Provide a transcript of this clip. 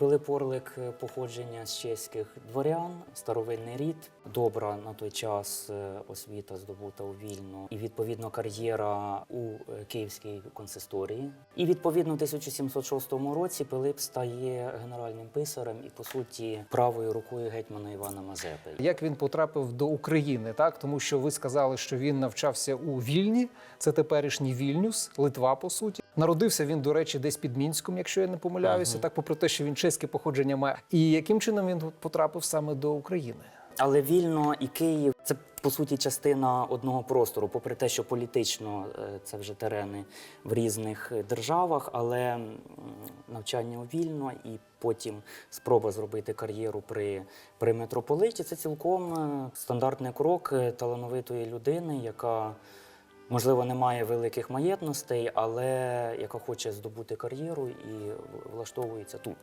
Пилип Орлик е, походження з чеських дворян, старовинний рід, добра на той час е, освіта здобута у Вільно, і відповідно кар'єра у е, Київській консисторії. І відповідно в 1706 році Пилип стає генеральним писарем і по суті правою рукою гетьмана Івана Мазепи. Як він потрапив до України, так тому що ви сказали, що він навчався у Вільні, це теперішній Вільнюс, Литва, по суті. Народився він, до речі, десь під Мінськом, якщо я не помиляюся, так попри те, що він чеське походження має. І яким чином він потрапив саме до України? Але Вільно і Київ це по суті частина одного простору, попри те, що політично е, це вже терени в різних державах, але навчання у Вільно і потім спроба зробити кар'єру при, при митрополиті це цілком е, стандартний крок е, талановитої людини, яка. Можливо, не має великих маєтностей, але яка хоче здобути кар'єру і влаштовується тут.